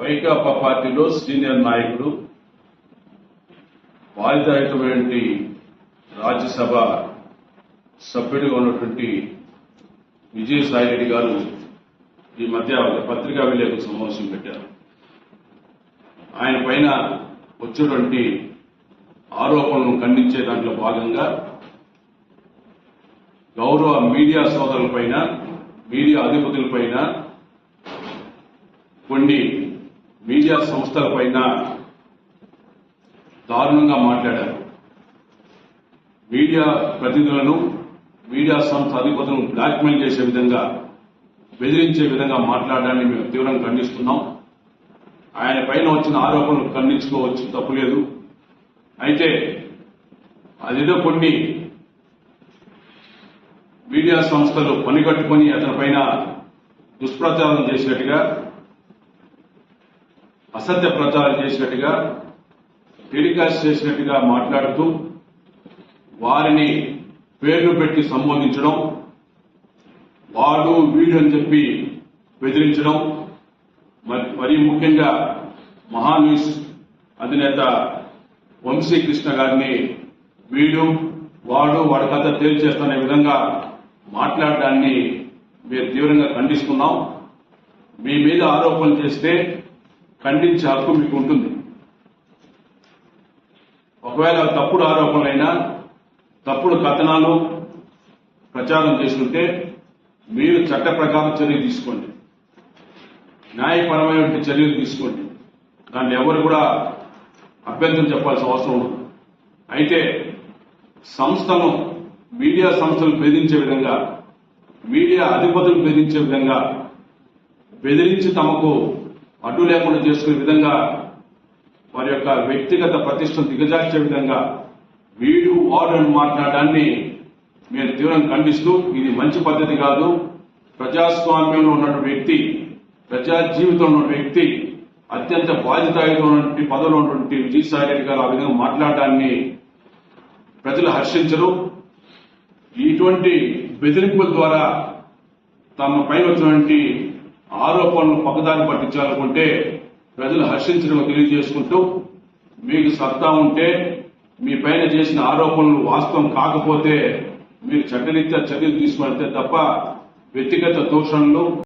వైకాపా పార్టీలో సీనియర్ నాయకుడు బాధితమైనటువంటి రాజ్యసభ సభ్యుడిగా ఉన్నటువంటి విజయసాయిరెడ్డి గారు ఈ మధ్య ఒక పత్రికా విలేకరు సమావేశం పెట్టారు. ఆయన పైన వచ్చినటువంటి ఆరోపణలను ఖండించే దాంట్లో భాగంగా గౌరవ మీడియా సోదరులపైన మీడియా అధిపతులపైన కొన్ని మీడియా సంస్థల పైన దారుణంగా మాట్లాడారు. మీడియా ప్రతినిధులను మీడియా సంస్థ అధిపతులను బ్లాక్మెయిల్ చేసే విధంగా బెదిరించే విధంగా మాట్లాడడాన్ని మేము తీవ్రంగా ఖండిస్తున్నాం. ఆయన పైన వచ్చిన ఆరోపణలు ఖండించుకోవచ్చు తప్పులేదు. అయితే అదేదో కొన్ని మీడియా సంస్థలు పనిగట్టుకొని అతని పైన దుష్ప్రచారం చేసినట్టుగా అసత్య ప్రచారం చేసినట్టుగా టెలికాస్ట్ చేసినట్టుగా మాట్లాడుతూ వారిని పేర్లు పెట్టి సంబోధించడం వాడు వీడు అని చెప్పి బెదిరించడం మరి మరీ ముఖ్యంగా మహాన్యూస్ అధినేత వంశీ కృష్ణ గారిని వీడు వాడు వాడి కథ తేల్చేస్తున్న విధంగా మాట్లాడడాన్ని మేము తీవ్రంగా ఖండిస్తున్నాం. మీ మీద ఆరోపణలు చేస్తే ఖండించే హక్కు మీకు ఉంటుంది. ఒకవేళ తప్పుడు ఆరోపణలైనా తప్పుడు కథనాలు ప్రచారం చేస్తుంటే మీరు చట్ట ప్రకారం చర్య తీసుకోండి. న్యాయపరమైన చర్యలు తీసుకోండి. దాన్ని ఎవరు కూడా అభ్యంతరం చెప్పాల్సిన అవసరం ఉండదు. అయితే సంస్థను మీడియా సంస్థలు బెదిరించే విధంగా మీడియా అధిపతులు బెదిరించే విధంగా బెదిరించి తమకు అడ్డు లేకుండా చేసుకునే విధంగా వారి యొక్క వ్యక్తిగత ప్రతిష్టను దిగజార్చే విధంగా వీడు వాడు అని మాట్లాడడాన్ని మేము తీవ్రంగా ఖండిస్తూ ఇది మంచి పద్ధతి కాదు. ప్రజాస్వామ్యంలో ఉన్న వ్యక్తి ప్రజా జీవితంలో ఉన్న వ్యక్తి అత్యంత బాధ్యతాయుతమైనటువంటి పదవిలో ఉన్నటువంటి విజయసాయి రెడ్డి గారు ఆ విధంగా మాట్లాడడాన్ని ప్రజలు హర్షించరు. ఇటువంటి బెదిరింపుల ద్వారా తమ పైన వచ్చినటువంటి ఆరోపణలు పక్కదారి పట్టించాలనుకుంటే ప్రజలు హర్షించడం తెలియజేసుకుంటూ మీకు సత్తా ఉంటే మీ పైన చేసిన ఆరోపణలు వాస్తవం కాకపోతే మీరు చట్టరీత్యా చర్యలు తీసుకుంటే తప్ప వ్యక్తిగత దూషణలు